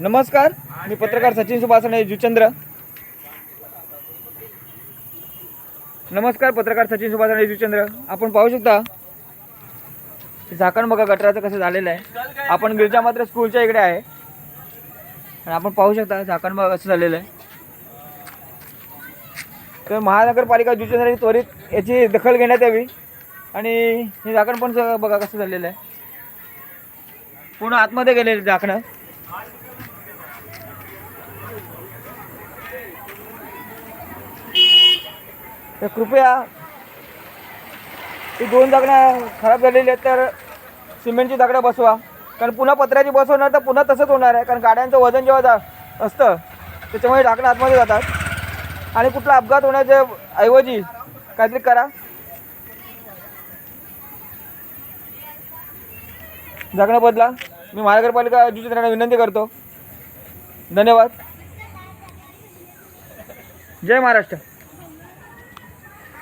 नमस्कार मी पत्रकार सचिन सुभाषणे जुचंद्र. नमस्कार पत्रकार सचिन सुभाषणे जुचंद्र. आपण पाहू शकता झाकण बघा गटराचं कसं झालेलं आहे. आपण गिरजा मात्र स्कूलच्या इकडे आहे. आणि आपण पाहू शकता झाकण बघा कसं झालेलं आहे. तर महानगरपालिका जुचंद्राने त्वरित याची दखल घेण्यात यावी. आणि हे झाकण पण बघा कसं झालेलं आहे. पूर्ण आतमध्ये गेलेलं झाकणं. तर कृपया ही दोन दगडं खराब झालेली आहेत तर सिमेंटची दगडं बसवा. कारण पुन्हा पत्र्याची बसवणार तर पुन्हा तसंच होणार आहे. कारण गाड्यांचं वजन जेव्हा जा असतं त्याच्यामुळे ढाकणं आतमध्ये जातात. आणि कुठला अपघात होण्याच्या ऐवजी काहीतरी करा. झाकणं बदला. मी महानगरपालिका जुचित्रांना विनंती करतो. धन्यवाद. जय महाराष्ट्र.